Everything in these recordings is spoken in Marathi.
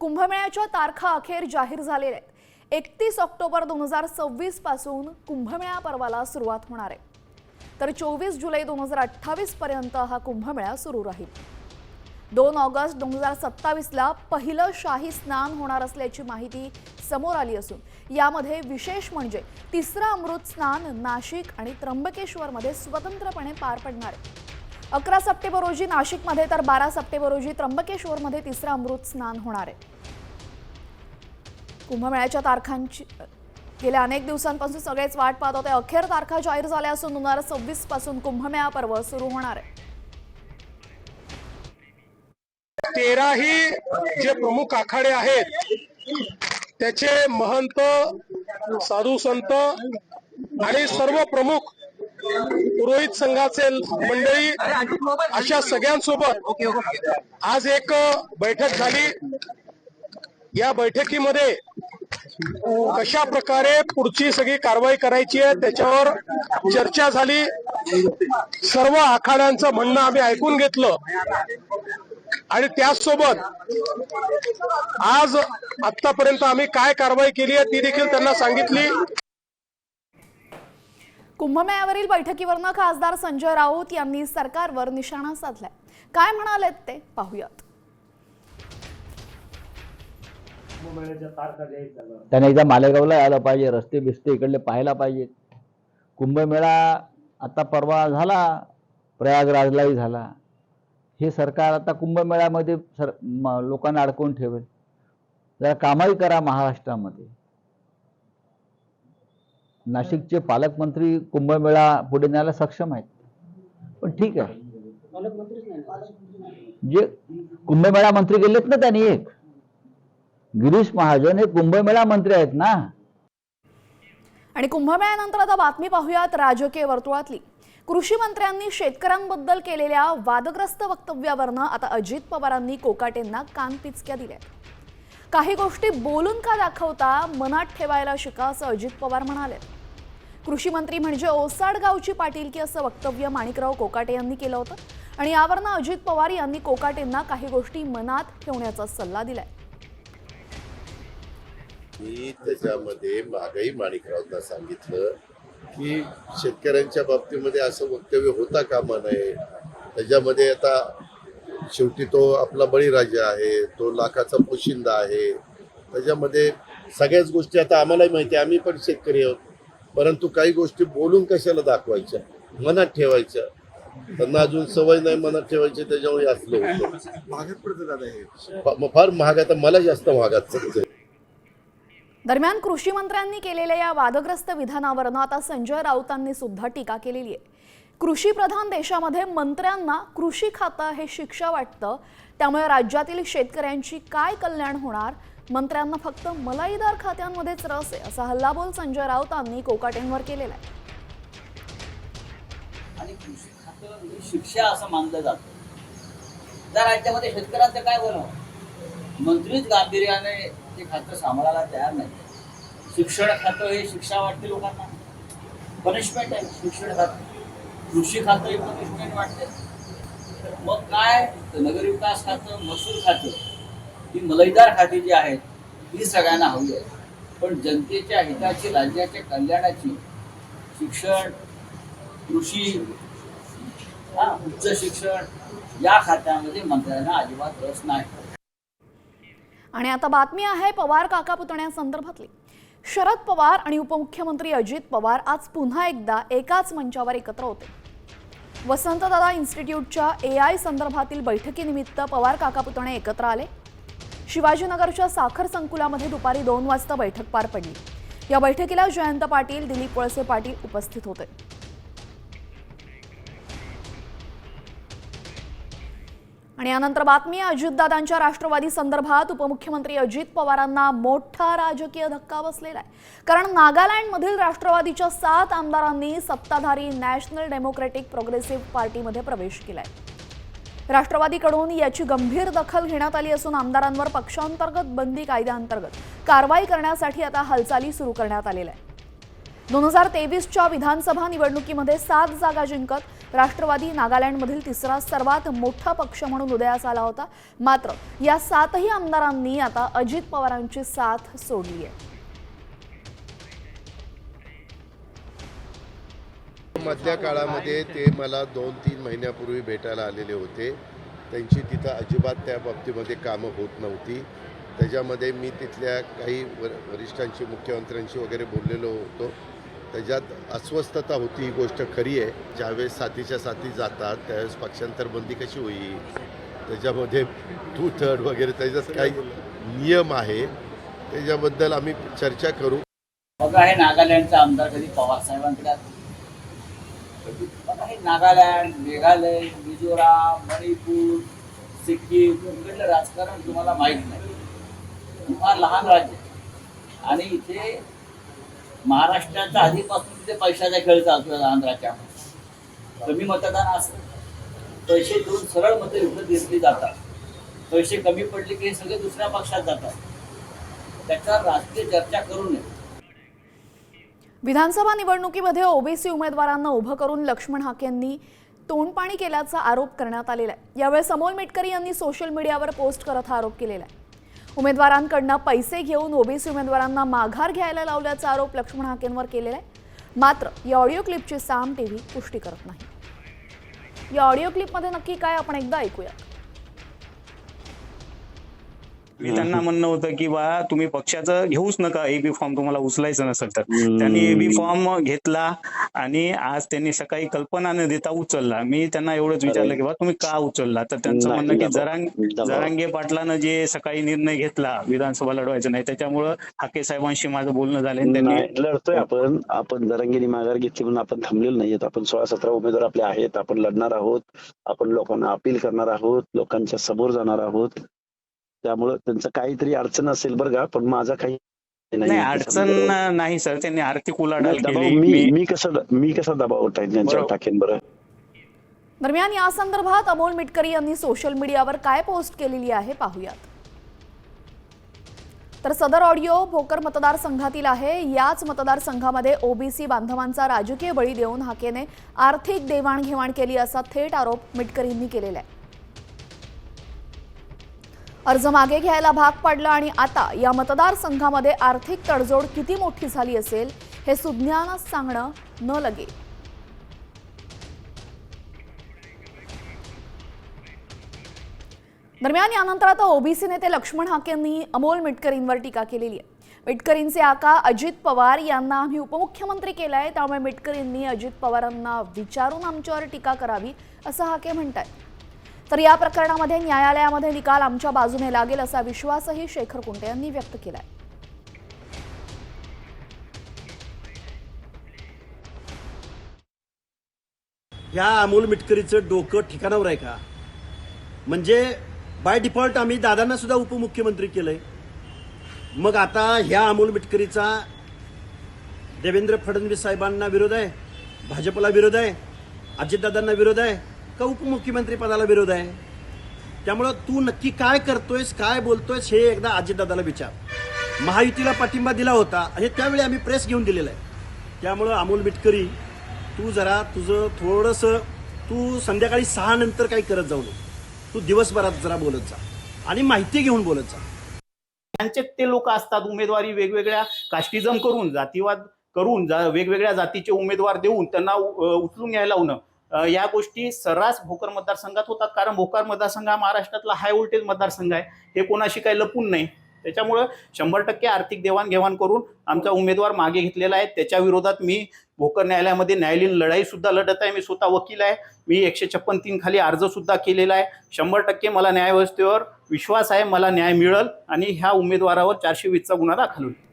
कुंभमेळ्याच्या तारखा अखेर जाहीर झालेल्या आहेत. एकतीस ऑक्टोबर दोन हजार सव्वीसपासून कुंभमेळा पर्वाला सुरुवात होणार आहे. तर चोवीस जुलै दोन हजार अठ्ठावीस पर्यंत हा कुंभमेळा सुरू राहील. दोन ऑगस्ट दोन हजार सत्तावीसला पहिलं शाही स्नान होणार असल्याची माहिती समोर आली असून यामध्ये विशेष म्हणजे तिसरं अमृत स्नान नाशिक आणि त्र्यंबकेश्वरमध्ये स्वतंत्रपणे पार पडणार आहे. अकरा सप्टेंबर रोजी नाशिकमध्ये तर बारा सप्टेंबर रोजी त्र्यंबकेश्वरमध्ये तिसरं अमृत स्नान होणार आहे. कुंभमेळ्याच्या तारखांची गेल्या अनेक दिवसांपासून सगळेच वाट पाहत होते. अखेर तारखा जाहीर झाल्या असून दोन हजार सव्वीसपासून कुंभमेळा पर्व सुरू होणार आहे. तेराही जे प्रमुख आखाडे आहेत त्याचे महंत साधू संत आणि सर्व प्रमुख पुरोहित संघाचे मंडळी अशा सगळ्यांसोबत आज एक बैठक झाली. या बैठकीमध्ये कशा प्रकारे पुढची सगळी कारवाई करायची आहे त्याच्यावर चर्चा झाली. सर्व आखाड्यांचं म्हणणं आम्ही ऐकून घेतलं. आणि त्याचसोबत आज आतापर्यंत आम्ही काय कारवाई केली आहे ती देखील त्यांना सांगितली. कुंभमेळ्यावरील बैठकीवरनं खासदार संजय राऊत यांनी सरकारवर निशाणा साधलाय. काय म्हणालेत ते पाहूयात. त्याने एकदा मालेगावला यायला पाहिजे रस्ते बिस्ते इकडले पाहायला पाहिजेत कुंभमेळा आता परवा झाला प्रयागराजलाही झाला. हे सरकार आता कुंभमेळ्यामध्ये सर लोकांना अडकवून ठेवेल. जरा कामही करा महाराष्ट्रामध्ये. नाशिकचे पालकमंत्री कुंभमेळा पुढे न्यायला सक्षम आहेत. पण ठीक आहे. जे कुंभमेळा मंत्री गेलेत ना त्यांनी एक. गिरीश महाजन हे कुंभमेळा मंत्री आहेत ना. आणि कुंभमेळ्यानंतर आता बातमी पाहूयात राजकीय वर्तुळातली. कृषी मंत्र्यांनी शेतकऱ्यांबद्दल केलेल्या वादग्रस्त वक्तव्यावरनं आता अजित पवारांनी कोकाटेंना कानपिचक्या दिल्या काही गोष्टी बोलून का दाखवता मनात ठेवायला शिका असं अजित पवार म्हणाले कृषी मंत्री म्हणजे ओसाडगावची पाटीलकी असं वक्तव्य माणिकराव कोकाटे यांनी केलं होतं? आणि यावरनं अजित पवार यांनी कोकाटेंना काही गोष्टी मनात ठेवण्याचा सल्ला दिलाय. मी त्याच्यामध्ये मागही माणिकरावना सांगितलं की शेतकऱ्यांच्या बाबतीमध्ये असं वक्तव्य होता कामा नये. त्याच्यामध्ये आता शेवटी तो आपला बळीराजा आहे तो लाखाचा पोशिंदा आहे. त्याच्यामध्ये सगळ्याच गोष्टी आता आम्हालाही माहिती आहे. आम्ही पण शेतकरी आहोत. परंतु काही गोष्टी बोलून कशाला दाखवायच्या? मनात ठेवायच्या. त्यांना अजून सवय नाही मनात ठेवायची त्याच्यामुळे असलं हे. फार महाग आता मला जास्त महागात दरम्यान कृषी मंत्र्यांनी केलेल्या या वादग्रस्त विधानावरनं आता संजय राऊतांनी सुद्धा टीका केलेली आहे. कृषी प्रधान देशामध्ये मंत्र्यांना कृषी खातं हे शिक्षा वाटतं. त्यामुळे राज्यातील शेतकऱ्यांची काय कल्याण होणार? मंत्र्यांना फक्त मलाईदार खात्यांमध्येच रस आहे असा हल्लाबोल संजय राऊतांनी कोकाटेंवर केलेला आहे. आणि कृषी खातं ही शिक्षा असं मानलं जातं. त्या राज्यामध्ये शेतकऱ्यांचं काय बनव मंत्रीच गांभीर्याने ते खातं सांभाळायला तयार नाही. शिक्षण खातं हे शिक्षा वाटते लोकांना. पनिशमेंट आहे शिक्षण खातं. कृषी खातं हे पनिशमेंट वाटते. मग काय? नगरविकास खातं महसूल खातं. ही मलईदार खाती जी आहेत ही सगळ्यांना हवी आहे. पण जनतेच्या हिताची राज्याच्या कल्याणाची शिक्षण कृषी हा, उच्च शिक्षण या खात्यामध्ये मंत्र्यांना अजिबात रस नाही. आणि आता बातमी आहे पवार काका पुतण्यासंदर्भातली. शरद पवार आणि उपमुख्यमंत्री अजित पवार आज पुन्हा एकदा एकाच मंचावर एकत्र होते. वसंतदादा इन्स्टिट्यूटच्या ए आय संदर्भातील बैठकीनिमित्त पवार काका पुतणे एकत्र आले. शिवाजीनगरच्या साखर संकुलामध्ये दुपारी दोन वाजता बैठक पार पडली. या बैठकीला जयंत पाटील दिलीप वळसे पाटील उपस्थित होते. आणि यानंतर बातमी अजितदादांच्या राष्ट्रवादी संदर्भात उपमुख्यमंत्री अजित पवारांना मोठा राजकीय धक्का बसलेला आहे. कारण नागालँडमधील राष्ट्रवादीच्या सात आमदारांनी सत्ताधारी नॅशनल डेमोक्रेटिक प्रोग्रेसिव्ह पार्टीमध्ये प्रवेश केला आहे राष्ट्रवादीकडून याची गंभीर दखल घेण्यात आली असून आमदारांवर पक्षांतर्गत बंदी कायद्याअंतर्गत कारवाई करण्यासाठी आता हालचाली सुरू करण्यात आलेल्या आहे दोन हजार तेवीसच्या विधानसभा निवडणुकीमध्ये सात जागा जिंकत राष्ट्रवादी नागालँडमधील तिसरा सर्वात मोठा पक्ष म्हणून उदयास आला होता. मात्र या सातही आमदारांनी आता अजित पवारांची साथ सोडली आहे. मधल्या काळामध्ये ते मला दोन तीन महिन्यापूर्वी भेटायला आलेले होते. त्यांची तिथं अजिबात त्या बाबतीमध्ये कामं होत नव्हती. त्याच्यामध्ये मी तिथल्या काही वर वरिष्ठांशी मुख्यमंत्र्यांशी वगैरे बोललेलो होतो. त्याच्यात अस्वस्थता होती ही गोष्ट खरी आहे. ज्यावेळेस साथीच्या साथी जातात त्यावेळेस पक्षांतरबंदी कशी होईल? त्याच्यामध्ये टू थर्ड वगैरे त्याच्यात काही नियम आहे. त्याच्याबद्दल आम्ही चर्चा करू. बघा हे नागालँडचा आमदार कधी पवार साहेबांकडे आला. बघा हे नागालँड मेघालय मिझोराम मणिपूर सिक्कीम इकडलं राजकारण तुम्हाला माहीत नाही. फार लहान राज्य आणि इथे महाराष्ट्राच्या आधीपासून तिथे पैशाचा खेळ चालतो लहान राज्यामध्ये. कमी मतदान असतं. पैसे देऊन सरळ मतं विकत घेतली जातात. पैसे कमी पडले की हे सगळे दुसऱ्या पक्षात जातात. त्याच्यावर राजकीय चर्चा करू नये. विधानसभा निवडणुकीमध्ये ओबीसी उमेदवारांना उभं करून लक्ष्मण हाकेंनी तोंडपाणी केल्याचा आरोप करण्यात आलेला आहे. यावेळी समोल मेटकरी यांनी सोशल मीडियावर पोस्ट करत हा आरोप केलेला आहे. उमेदवारांकडनं पैसे घेऊन ओबीसी उमेदवारांना माघार घ्यायला लावल्याचा आरोप लक्ष्मण हाकेंवर केलेला आहे. मात्र या ऑडिओ क्लिपची साम टीव्ही पुष्टी करत नाही. या ऑडिओ क्लिपमध्ये नक्की काय आपण एकदा ऐकूया मी त्यांना म्हणणं होतं की बा तुम्ही पक्षाचं घेऊच नका. एबी फॉर्म तुम्हाला उचलायचं नसेल तर. त्यांनी एबी फॉर्म घेतला आणि आज त्यांनी सकाळी कल्पना न देता उचलला. मी त्यांना एवढंच विचारलं की बा तुम्ही का उचलला? तर त्यांचं म्हणणं की जरांग. जरांगे पाटलानं जे सकाळी निर्णय घेतला विधानसभा लढवायचं नाही त्याच्यामुळं हाके साहेबांशी माझं बोलणं झालं त्यांनी लढतोय आपण. आपण जरांगीनी माघार घेतली म्हणून आपण थांबलेलो नाहीयेत. आपण सोळा सतरा उमेदवार आपले आहेत. आपण लढणार आहोत. आपण लोकांना अपील करणार आहोत. लोकांच्या समोर जाणार आहोत. त्यामुळं त्यांचं काहीतरी अडचण असेल बरं का पण माझा काही नाही अडचण नाही सर त्यांनी आर्थिक उलाढाल केली मी मी मी कसं मी कसा दबाव टाकेन त्यांच्यावर. टाकेन बरं? दरम्यान या संदर्भात अमोल मिटकरी यांनी सोशल मीडियावर काय पोस्ट केलेली आहे पाहूयात. तर सदर ऑडिओ भोकर मतदारसंघातील आहे. याच मतदारसंघामध्ये ओबीसी बांधवांचा राजकीय बळी देऊन हाकेने आर्थिक देवाणघेवाण केली असा थेट आरोप मिटकरींनी केलेला आहे. अर्ज मागे घ्यायला भाग पडला आणि आता या मतदारसंघामध्ये आर्थिक तडजोड किती मोठी झाली असेल हे सुज्ञानच सांगणं न लगे. दरम्यान यानंतर आता ओबीसी नेते लक्ष्मण हाकेंनी अमोल मिटकरींवर टीका केलेली आहे. मिटकरींचे आका अजित पवार यांना आम्ही उपमुख्यमंत्री केलंय त्यामुळे मिटकरींनी अजित पवारांना विचारून आमच्यावर टीका करावी असं हाके म्हणतात तर या प्रकरणामध्ये न्यायालयामध्ये निकाल आमच्या बाजूने लागेल असा विश्वासही शेखर कुंटे यांनी व्यक्त केलाय. ह्या अमोल मिटकरीचं डोकं ठिकाणावर आहे का? म्हणजे बाय डिफॉल्ट आम्ही दादांना सुद्धा उपमुख्यमंत्री केलंय. मग आता ह्या अमोल मिटकरीचा देवेंद्र फडणवीस साहेबांना विरोध आहे भाजपला विरोध आहे अजितदादांना विरोध आहे का उपमुख्यमंत्री पदाला विरोध आहे? त्यामुळं तू नक्की काय करतोयस काय बोलतोयस हे एकदा अजितदादाला विचार. महायुतीला पाठिंबा दिला होता आणि त्यावेळी आम्ही प्रेस घेऊन दिलेला आहे. त्यामुळं अमोल मिटकरी तू जरा तुझं थोडंसं तू संध्याकाळी सहा नंतर काही करत जाऊ नको. तू दिवसभरात जरा बोलत जा आणि माहिती घेऊन बोलत जा. त्यांचे ते लोक असतात उमेदवारी वेगवेगळ्या कास्टिझम करून जातीवाद करून जा वेगवेगळ्या जातीचे उमेदवार देऊन त्यांना उचलून घ्यायला लावणं. या गोष्टी सर्रास भोकर मतदारसंघात होतात. कारण भोकर मतदारसंघ हा महाराष्ट्रातला हाय व्होल्टेज मतदारसंघ आहे. हे कोणाशी काही लपून नाही. त्याच्यामुळं शंभर टक्के आर्थिक देवाणघेवाण करून आमचा उमेदवार मागे घेतलेला आहे. त्याच्या विरोधात मी भोकर न्यायालयामध्ये न्यायालयीन लढाईसुद्धा लढत आहे. मी स्वतः वकील आहे. मी एकशे छप्पन तीन खाली अर्जसुद्धा केलेला आहे. शंभर टक्के मला न्यायव्यवस्थेवर विश्वास आहे. मला न्याय मिळेल आणि ह्या उमेदवारावर चारशे वीसचा गुन्हा दाखल होईल.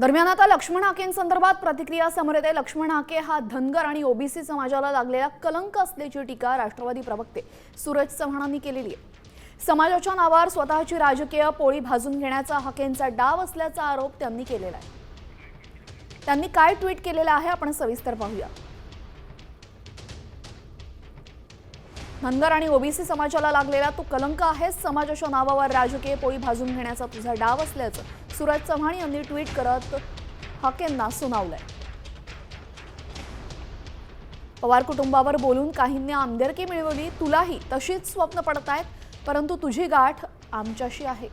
दरम्यान आता लक्ष्मण हाकेंसंदर्भात प्रतिक्रिया समोर येते. लक्ष्मण हाके हा धनगर आणि ओबीसी समाजाला लागलेला कलंक असल्याची टीका राष्ट्रवादी प्रवक्ते सूरज चव्हाणांनी केलेली आहे. समाजाच्या नावावर स्वतःची राजकीय पोळी भाजून घेण्याचा हाकेंचा डाव असल्याचा आरोप त्यांनी केलेला आहे. त्यांनी काय ट्विट केलेलं आहे? आपण सविस्तर पाहूया. धनगर आणि ओबीसी समाजाला लागलेला तू कलंक आहेस समाजाच्या नावावर राजकीय पोळी भाजून घेण्याचा तुझा डाव असल्याचं सूरज चव्हाण यांनी ट्विट करत हकेंना सुनावलंय. पवार कुटुंबावर बोलून काहींनी आमदारकी मिळवली तुलाही तशीच स्वप्न पडत आहेत परंतु तुझी गाठ आमच्याशी आहे.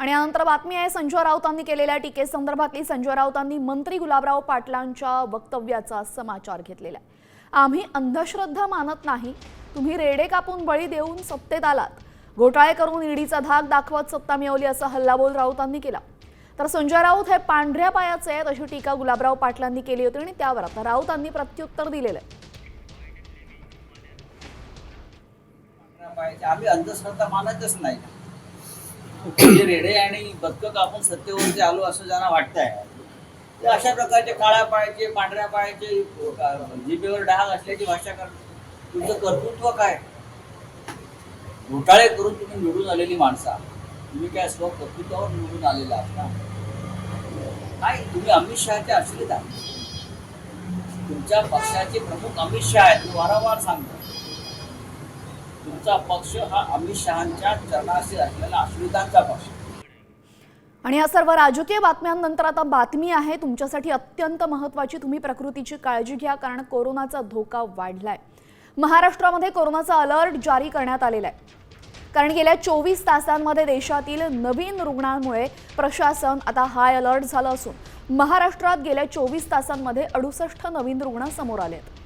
आणि यानंतर बातमी आहे संजय राऊतांनी केलेल्या टीकेसंदर्भातली संजय राऊतांनी मंत्री गुलाबराव पाटलांच्या वक्तव्याचा समाचार घेतलेला आहे. आम्ही अंधश्रद्धा मानत नाही. तुम्ही रेडे कापून बळी देऊन सत्तेत आलात. घोटाळे करून ईडीचा धाक दाखवत सत्ता मिळवली असा हल्लाबोल राऊतांनी केला. तर संजय राऊत हे पांढऱ्या पायाचे आहेत अशी टीका गुलाबराव पाटलांनी केली होती आणि त्यावर आता राऊतांनी प्रत्युत्तर दिलेलं आहे. आम्ही अंधश्रद्धा मानतच नाही. जे रेडे आणि बदक कापून सत्तेवरती आलो असं ज्यांना वाटतंय. ते अशा प्रकारचे काळ्या पायाचे पांढऱ्या पायाचे जिभेवर डाग असल्याची भाषा कर तुमचं कर्तृत्व काय? घोटाळे करून तुम्ही निवडून आलेली माणसा. तुम्ही काय स्व कर्तृत्वावर निवडून आलेला आहात ना? नाही तुम्ही अमित शहाचे आश्रित आहात. तुमच्या पक्षाचे प्रमुख अमित शहा आहेत. मी वारंवार सांगतो. तुमचा पक्ष हा अमित शहाच्या चरणाशी असलेला आश्रितांचा पक्ष. आणि या सर्व राजकीय बातम्यांनंतर आता बातमी आहे तुमच्यासाठी अत्यंत महत्त्वाची. तुम्ही प्रकृतीची काळजी घ्या कारण कोरोनाचा धोका वाढलाय. महाराष्ट्रामध्ये कोरोनाचा अलर्ट जारी करण्यात आलेला आहे. कारण गेल्या चोवीस तासांमध्ये देशातील नवीन रुग्णांमुळे प्रशासन आता हाय अलर्ट झालं असून महाराष्ट्रात गेल्या चोवीस तासांमध्ये अडुसष्ट नवीन रुग्ण समोर आले आहेत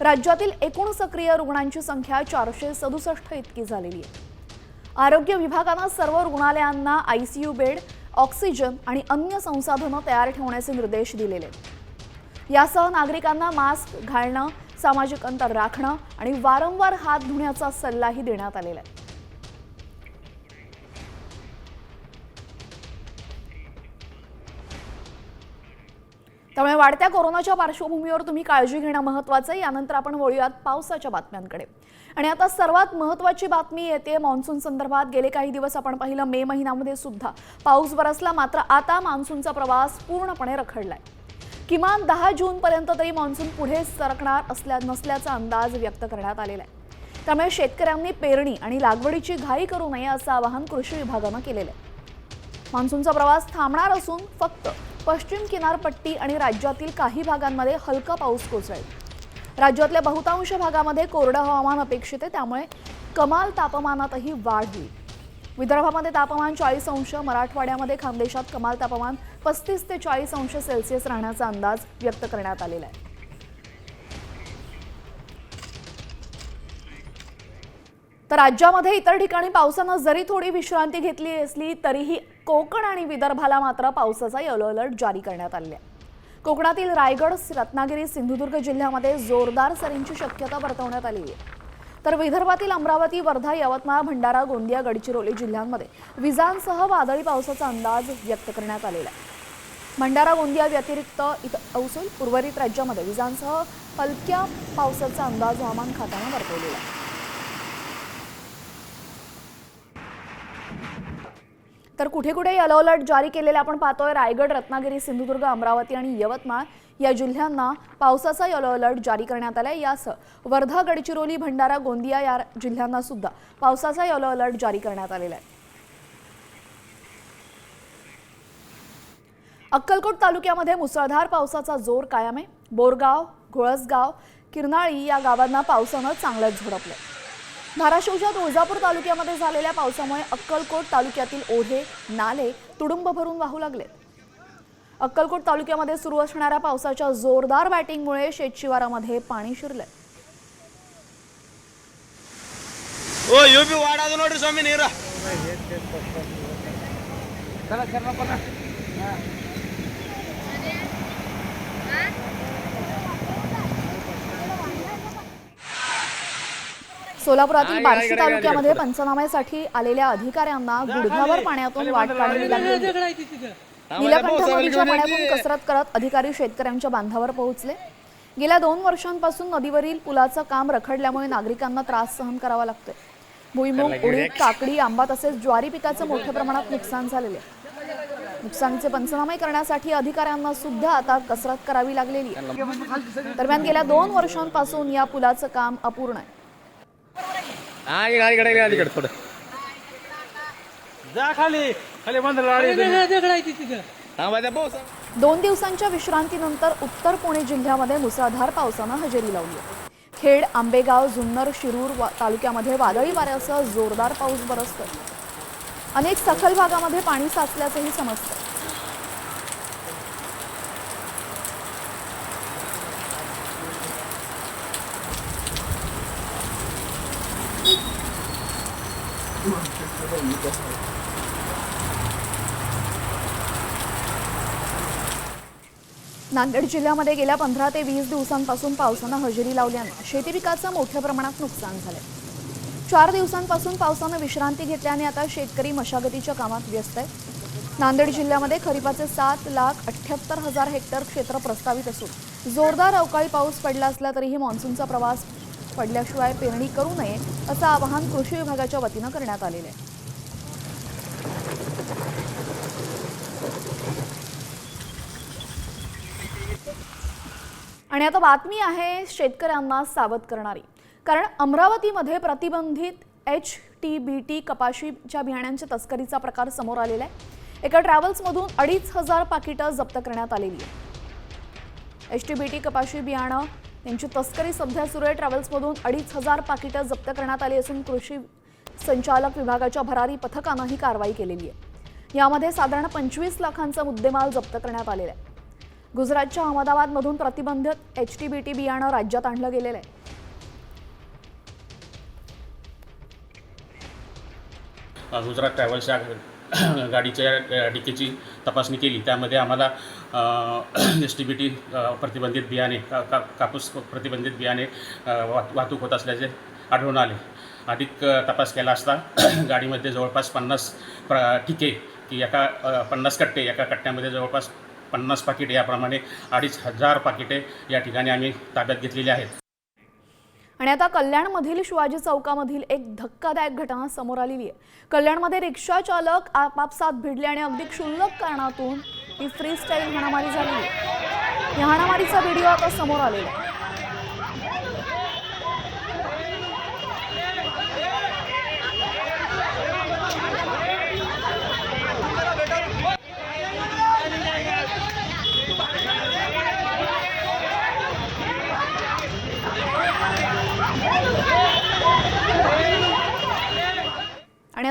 राज्यातील एकूण सक्रिय रुग्णांची संख्या चारशे सदुसष्ट इतकी झालेली आहे. आरोग्य विभागानं सर्व रुग्णालयांना आयसीयू बेड ऑक्सिजन आणि अन्य संसाधनं तयार ठेवण्याचे निर्देश दिलेले यासह नागरिकांना मास्क घालणं सामाजिक अंतर राखणं आणि वारंवार हात धुण्याचा सल्लाही देण्यात आलेला आहे. त्यामुळे वाढत्या कोरोनाच्या पार्श्वभूमीवर तुम्ही काळजी घेणं महत्त्वाचं आहे. यानंतर आपण वळूयात पावसाच्या बातम्यांकडे. आणि आता सर्वात महत्त्वाची बातमी येते मान्सून संदर्भात. गेले काही दिवस आपण पाहिलं मे महिन्यामध्ये सुद्धा पाऊस बरसला मात्र आता मान्सूनचा प्रवास पूर्णपणे रखडलाय. किमान दहा जूनपर्यंत तरी मान्सून पुढे सरकणार असल्या नसल्याचा अंदाज व्यक्त करण्यात आलेला आहे. त्यामुळे शेतकऱ्यांनी पेरणी आणि लागवडीची घाई करू नये असं आवाहन कृषी विभागानं केलेलं आहे. मान्सूनचा प्रवास थांबणार असून फक्त पश्चिम किनारपट्टी आणि राज्यातील काही भागांमध्ये हलका पाऊस कोसळेल. राज्यातल्या बहुतांश भागामध्ये कोरडं हवामान अपेक्षित आहे त्यामुळे कमाल तापमानातही वाढ होईल. विदर्भामध्ये तापमान चाळीस अंश मराठवाड्यामध्ये खानदेशात कमाल तापमान पस्तीस ते चाळीस अंश सेल्सिअस राहण्याचा अंदाज व्यक्त करण्यात आलेला आहे. तर राज्यामध्ये इतर ठिकाणी पावसानं जरी थोडी विश्रांती घेतली असली तरीही कोकण आणि विदर्भाला मात्र पावसाचा येलो अलर्ट जारी करण्यात आलेला आहे. कोकणातील रायगड रत्नागिरी सिंधुदुर्ग जिल्ह्यामध्ये जोरदार सरींची शक्यता वर्तवण्यात आली आहे. तर विदर्भातील अमरावती वर्धा यवतमाळ भंडारा गोंदिया गडचिरोली जिल्ह्यांमध्ये विजांसह वादळी पावसाचा अंदाज व्यक्त करण्यात आलेला आहे. भंडारा गोंदिया व्यतिरिक्त इथं असून उर्वरित राज्यामध्ये विजांसह हलक्या पावसाचा अंदाज हवामान खात्यानं वर्तवलेला आहे. तर कुठे कुठे येलो अलर्ट जारी केलेले आपण पाहतोय. रायगड रत्नागिरी सिंधुदुर्ग अमरावती आणि यवतमाळ या जिल्ह्यांना पावसाचा येलो अलर्ट जारी करण्यात आलाय. यासह वर्धा गडचिरोली भंडारा गोंदिया या जिल्ह्यांना सुद्धा पावसाचा येलो अलर्ट जारी करण्यात आलेला आहे अक्कलकोट तालुक्यामध्ये मुसळधार पावसाचा जोर कायम आहे. बोरगाव घोळसगाव किरनाळी या गावांना पावसानं चांगलंच झोडपलं धाराशिवच्या तुळजापूर तालुक्यामध्ये झालेल्या पावसामुळे अक्कलकोट तालुक्यातील ओढे नाले तुडुंब भरून वाहू लागले अक्कलकोट तालुक्यामध्ये सुरू असणाऱ्या पावसाच्या जोरदार बॅटिंगमुळे शेतशिवारामध्ये पाणी शिरलंय. स्वामी नीरा. सोलापुरातील बार्शी तालुक्यामध्ये पंचनाम्यासाठी आलेल्या अधिकाऱ्यांना गुडघ्यावर पाण्यातून वाट काढावी लागली. नीलकंठ नदीच्या पाण्यातून कसरत करत अधिकारी शेतकऱ्यांच्या बांधावर पोहोचले. गेल्या दोन वर्षांपासून नदीवरील पुलाचं काम रखडल्यामुळे नागरिकांना त्रास सहन करावा लागतोय. भुईमूग उडीद काकडी आंबा तसेच ज्वारी पिकाचं मोठ्या प्रमाणात नुकसान झालेले आहे. नुकसानीचे पंचनामे करण्यासाठी अधिकाऱ्यांना सुद्धा आता कसरत करावी लागलेली आहे. दरम्यान गेल्या दोन वर्षांपासून या पुलाचं काम अपूर्ण आहे. दोन दिवसांच्या विश्रांतीनंतर उत्तर पुणे जिल्ह्यामध्ये मुसळधार पावसानं हजेरी लावली. खेड आंबेगाव जुन्नर शिरूर वा- तालुक्यामध्ये वादळी वाऱ्यासह जोरदार पाऊस बरसतोय. अनेक सखल भागामध्ये पाणी साचल्याचंही समजतं नांदेड जिल्ह्यामध्ये गेल्या पंधरा ते वीस दिवसांपासून पावसानं हजेरी लावल्यानं शेती पिकाचं मोठ्या प्रमाणात नुकसान झालंय. चार दिवसांपासून पावसानं विश्रांती घेतल्याने आता शेतकरी मशागतीच्या कामात व्यस्त आहे नांदेड जिल्ह्यामध्ये खरीपाचे सात लाख अठ्ठ्याहत्तर हजार हेक्टर क्षेत्र प्रस्तावित असून जोरदार अवकाळी पाऊस पडला असला तरीही मान्सूनचा प्रवास पडल्याशिवाय पेरणी करू नये असं आवाहन कृषी विभागाच्या वतीनं करण्यात आलेलं आहे. आणि आता बातमी आहे शेतकऱ्यांना सावध करणारी. कारण अमरावतीमध्ये प्रतिबंधित एच टी बी टी कपाशीच्या बियाण्यांच्या तस्करीचा प्रकार समोर आलेला आहे. एका ट्रॅव्हल्समधून अडीच हजार पाकिटं जप्त करण्यात आलेली आहे. एच टी बी टी कपाशी बियाणं यांची तस्करी सध्या सुरू आहे. ट्रॅव्हल्समधून अडीच हजार पाकिटं जप्त करण्यात आली असून कृषी संचालक विभागाच्या भरारी पथकानं ही कारवाई केलेली आहे. यामध्ये साधारण पंचवीस लाखांचा मुद्देमाल जप्त करण्यात आलेला आहे. गुजरातच्या अहमदाबादमधून प्रतिबंधित एच टी बी टी बियाणं राज्यात आणलं गेलेलं आहे. गुजरात ट्रॅव्हल्सच्या गाडीच्या डिकीची तपासणी केली. त्यामध्ये आम्हाला एस टी बी टी प्रतिबंधित बियाणे का का कापूस प्रतिबंधित बियाणे वाहतूक होत असल्याचे आढळून आले. अधिक तपास केला असता गाडीमध्ये जवळपास पन्नास प्र ठिके की एका पन्नास कट्टे एका कट्ट्यामध्ये जवळपास पन्नास पाकिटे याप्रमाणे अडीच हजार पाकिटे या ठिकाणी आम्ही ताब्यात घेतलेली आहेत. आणि आता कल्याणमधील शिवाजी चौकामधील एक धक्कादायक घटना समोर आलेली आहे. कल्याणमध्ये रिक्षा चालक आपापसात भिडले आणि अगदी क्षुल्लक कारणातून ही फ्री स्टाईल हाणामारी झाली आहे. या हाणामारीचा व्हिडिओ आता समोर आलेला आहे.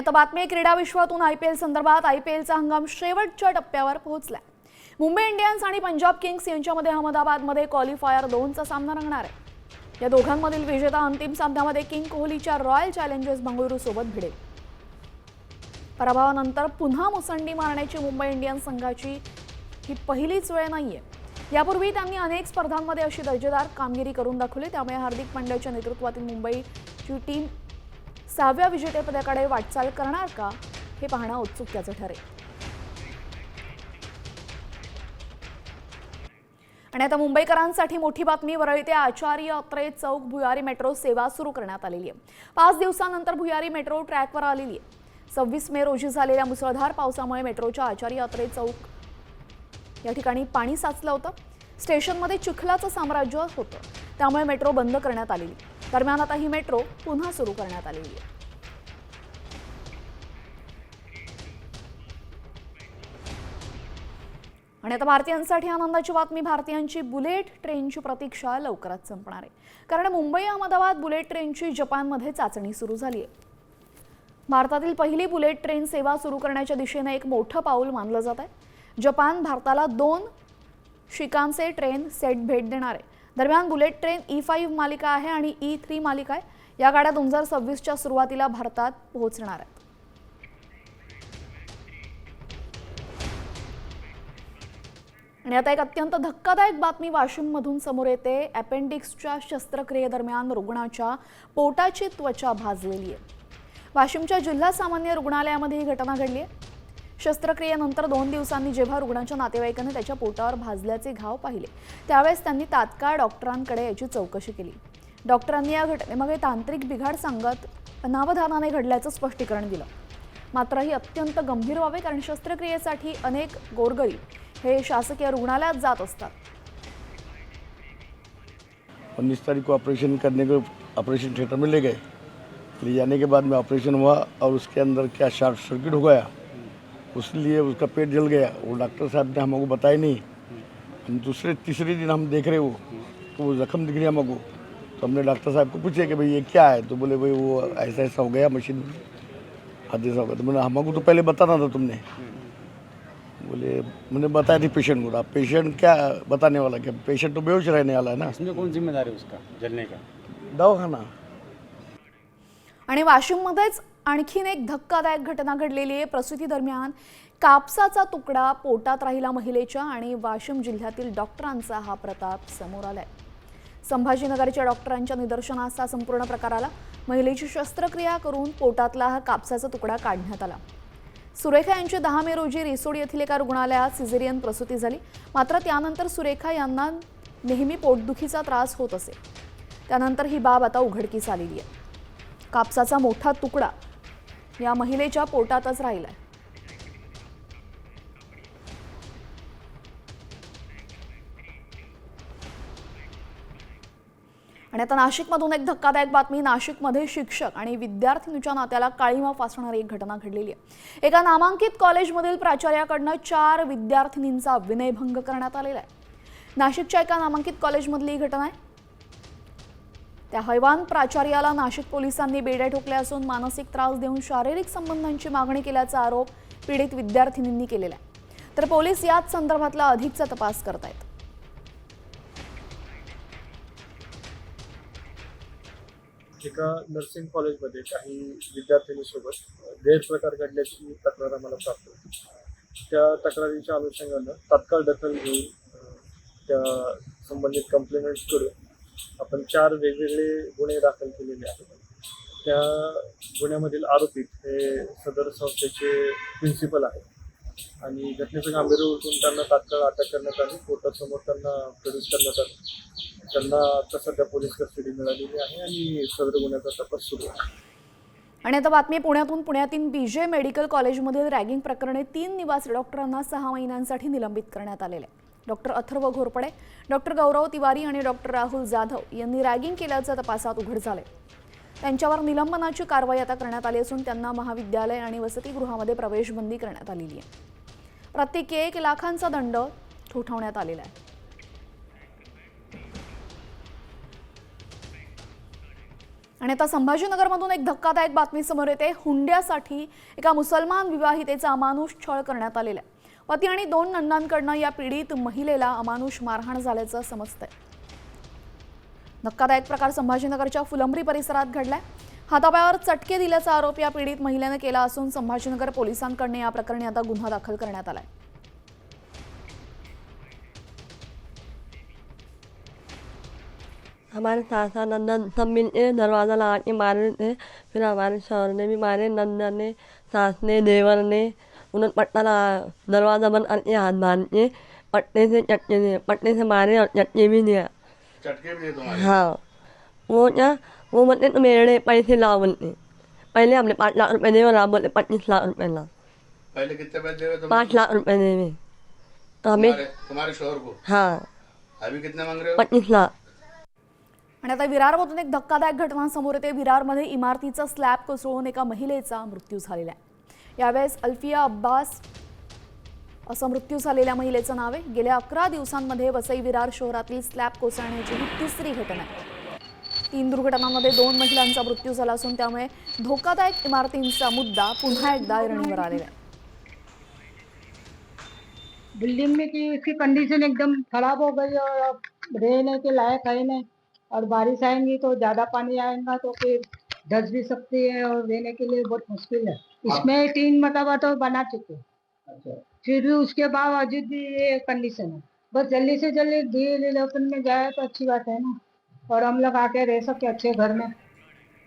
आता बातमी क्रीडा विश्वातून आय पी एल संदर्भात आय पी एलचा हंगाम शेवटच्या टप्प्यावर पोहोचलाय. मुंबई इंडियन्स आणि पंजाब किंग्स यांच्यामध्ये अहमदाबादमध्ये क्वालिफायर दोनचा सामना रंगणार आहे. या दोघांमधील विजेता अंतिम सामन्यामध्ये किंग कोहलीच्या रॉयल चॅलेंजर्स बंगळुरू सोबत भिडेल. पराभवानंतर पुन्हा मुसंडी मारण्याची मुंबई इंडियन्स संघाची ही पहिलीच वेळ नाहीये. यापूर्वी त्यांनी अनेक स्पर्धांमध्ये अशी दर्जेदार कामगिरी करून दाखवली त्यामुळे हार्दिक पांड्याच्या नेतृत्वातील मुंबईची टीम सहाव्या विजेतेपदाकडे वाटचाल करणार का? हे पाहणं औत्सुक्याचं ठरेल. आणि आता मुंबईकरांसाठी मोठी बातमी वरळी ते आचार्य अत्रे चौक भुयारी मेट्रो सेवा सुरू करण्यात आलेली आहे. पाच दिवसानंतर भुयारी मेट्रो ट्रॅकवर आलेली आहे. सव्वीस मे रोजी झालेल्या मुसळधार पावसामुळे मेट्रोच्या आचार्य अत्रे चौक या ठिकाणी पाणी साचलं होतं. स्टेशनमध्ये चिखलाचं साम्राज्य होतं. त्यामुळे मेट्रो बंद करण्यात आलेली दरम्यान आता ही मेट्रो पुन्हा सुरू करण्यात आलेली आहे. आणि आता भारतीयांसाठी आनंदाची बातमी भारतीयांची बुलेट ट्रेनची प्रतीक्षा लवकरच संपणार आहे. कारण मुंबई अहमदाबाद बुलेट ट्रेनची जपानमध्ये चाचणी सुरू झाली आहे. भारतातील पहिली बुलेट ट्रेन सेवा सुरू करण्याच्या दिशेने एक मोठं पाऊल मानलं जात आहे. जपान भारताला दोन शिकांचे ट्रेन सेट भेट देणार आहे. दरम्यान bullet train e E five मालिका आहे आणि e ई थ्री मालिका आहे. या गाड्या दोन हजार सव्वीसच्या सुरुवातीला भारतात पोहोचणार आहेत. आणि आता एक अत्यंत धक्कादायक बातमी वाशिममधून समोर येते. अपेंडिक्सच्या शस्त्रक्रियेदरम्यान रुग्णाच्या पोटाची त्वचा भाजलेली आहे. वाशिमच्या जिल्हा सामान्य रुग्णालयामध्ये ही घटना घडली आहे. शस्त्रक्रियेनंतर दोन दिवसांनी जेव्हा रुग्णाच्या नातेवाईकांनी त्याच्या पोटावर भाजल्याचे घाव पाहिले त्यावेळेस त्यांनी तात्काळ डॉक्टरांकडे याची चौकशी केली. डॉक्टरांनी या घटनेमागे तांत्रिक बिघाड सांगत अनावधानाने घडल्याचं स्पष्टीकरण दिलं. मात्र ही अत्यंत गंभीर व्हावे कारण शस्त्रक्रियेसाठी अनेक गोरगरीब हे शासकीय रुग्णालयात जात असतात. उन्नीस तारीख को ऑपरेशन करने को ऑपरेशन थिएटर में ले गए। ले जाने के बाद में ऑपरेशन हुआ और उसके अंदर क्या शॉर्ट सर्किट हो गया। उसलिए उसका पेट जल गया। वो डॉक्टर साहब ने हमको बताया नहीं। हम दूसरे तीसरे दिन हम देख रहे वो तो वो जख्म दिख रही हमको। तो हमने डॉक्टर साहब को पूछे कि भाई ये क्या है? तो बोले भाई वो ऐसा ऐसा हो गया मशीन में। हादसा हो गया। तो मैंने हमको तो पहले बताना था तुमने। बोले मैंने बताया थी पेशेंट को। अब पेशेंट क्या बताने वाला? क्या पेशेंट तो बेहोश रहने वाला है ना? इसमें कौन जिम्मेदार है उसका जलने का? दवाखाना। आणि वाशिममध्येच आणखीन एक धक्कादायक घटना घडलेली आहे. प्रसूती दरम्यान कापसाचा तुकडा पोटात राहिला महिलेच्या आणि वाशिम जिल्ह्यातील डॉक्टरांचा हा प्रताप समोर आलाय. संभाजीनगरच्या डॉक्टरांच्या निदर्शनास हा संपूर्ण प्रकार आला. महिलेची शस्त्रक्रिया करून पोटातला हा कापसाचा तुकडा काढण्यात आला. सुरेखा यांची दहा मे रोजी रिसोड येथील एका रुग्णालयात सिझेरियन प्रसूती झाली. मात्र त्यानंतर सुरेखा यांना नेहमी पोटदुखीचा त्रास होत असे. त्यानंतर ही बाब आता उघडकीस आलेली आहे. कापसाचा मोठा तुकडा या महिलेच्या पोटातच राहिलाय. आणि आता नाशिकमधून एक धक्कादायक बातमी नाशिकमध्ये शिक्षक आणि विद्यार्थिनीच्या नात्याला काळीमा फासणारी एक घटना घडलेली आहे. एका नामांकित कॉलेजमधील प्राचार्याकडनं चार विद्यार्थिनींचा विनयभंग करण्यात आलेला आहे. नाशिकच्या एका नामांकित कॉलेजमधली ही घटना आहे. त्या हैवान प्राचार्याला नाशिक पोलिसांनी बेड्या ठोकल्या असून मानसिक त्रास देऊन शारीरिक संबंधांची मागणी केल्याचा आरोप पीडित विद्यार्थिनींनी केलेला आहे. तर पोलीस याच संदर्भातला अधिकचा तपास करतायत. एका नर्सिंग कॉलेजमध्ये काही विद्यार्थिनीसोबत गैरप्रकार घडल्याची तक्रार आम्हाला प्राप्त होती. त्या तक्रारीच्या अनुषंगानं तात्काळ दखल घेऊन त्या संबंधित कंप्लेंट्सकडून आपण चार वेगवेगळे गुन्हे दाखल केलेले आहेत. त्या गुन्ह्यामधील आरोपी हे सदर संस्थेचे प्रिन्सिपल आहेत. आणि घटनेचं गांभीर्य उठून त्यांना तात्काळ अटक करण्यात आली. कोर्टासमोर त्यांना प्रोड्यूस करण्यात आलं. त्यांना आता सध्या पोलीस कस्टडी मिळालेली आहे आणि सदर गुन्ह्याचा तपास सुरू आहे. आणि आता बातमी पुण्यातून. पुण्यातील बीजे मेडिकल कॉलेजमधील रॅगिंग प्रकरणी तीन निवासी डॉक्टरांना सहा महिन्यांसाठी निलंबित करण्यात आलेले आहे डॉक्टर अथर्व घोरपडे डॉक्टर गौरव तिवारी आणि डॉक्टर राहुल जाधव यांनी रॅगिंग केल्याचं तपासात उघड झाले त्यांच्यावर निलंबनाची कारवाई आता करण्यात आली असून त्यांना महाविद्यालय आणि वसतिगृहामध्ये प्रवेशबंदी करण्यात आलेली आहे. प्रत्येकी एक लाखांचा दंड ठोठावण्यात आलेला आहे. आणि आता संभाजीनगरमधून एक धक्कादायक बातमी समोर येते. हुंड्यासाठी एका मुसलमान विवाहितेचा अमानुष छळ करण्यात आलेला आहे. पती आणि दोन नंदांकडनं या पीडित महिलेला अमानुष मारहाण झाल्याचं समजतंय. धक्कादायक प्रकार संभाजीनगरच्या फुलंब्री परिसरात घडलाय. हातापायावर चटके दिल्याचा आरोप या पीडित महिलेनं केला असून संभाजीनगर पोलिसांकडनं या प्रकरणी आता गुन्हा दाखल करण्यात आलाय. हमारे सासा नंदन सब मिलके दरवाज़ा लगा के मारे थे फिर हमारे शौहर ने भी मारे नंदन ने सास ने देवर ने पट्टा लगा दरवाज़ा बंद करके हाथ बांध के पट्टे से चटके दिए पट्टे से मारे और चटके भी दिया चटके भी तुम्हारे हाँ वो क्या वो बोलते तो मेरे पैसे लाओ बोलते पहले हमने पाँच लाख रुपए दिए और आप बोलते पच्चीस लाख रुपए लाओ पहले कितने पैसे दे रहे तुम पाँच लाख रुपए देवे तो हमें तुम्हारे तुम्हारे शोहर को हाँ अभी कितने मांग रहे हो पच्चीस लाख आणि आता विरारमधून एक धक्कादायक घटना समोर येते. विरारमध्ये इमारतीचा स्लॅब कोसळून एका महिलेचा मृत्यू झालेला आहे. यावेळेस अल्फिया अब्बास असं मृत्यू झालेल्या महिलेचं नाव आहे. गेल्या अकरा दिवसांमध्ये वसई विरार शहरातील स्लॅब कोसळण्याची ही तिसरी घटना आहे. तीन दुर्घटनांमध्ये दोन महिलांचा मृत्यू झाला असून त्यामुळे धोकादायक इमारतींचा मुद्दा पुन्हा एकदा ऐरणीवर आलेला आहे. बिल्डिंग में की इसकी कंडीशन एकदम खराब हो गई और अब रहने के लायक है नहीं। और बारिश आएंगी तो ज्यादा पानी आएगा तो फिर धस भी सकती है और रहने के लिए बहुत मुश्किल है। इसमें तीन मरतबा तो बना चुके फिर भी उसके बावजूद भी ये कंडीशन है। बस जल्दी से जल्दी धीरे डेवलपमेंट में जाए तो अच्छी बात है ना। और हम लोग आके रह सके अच्छे घर में।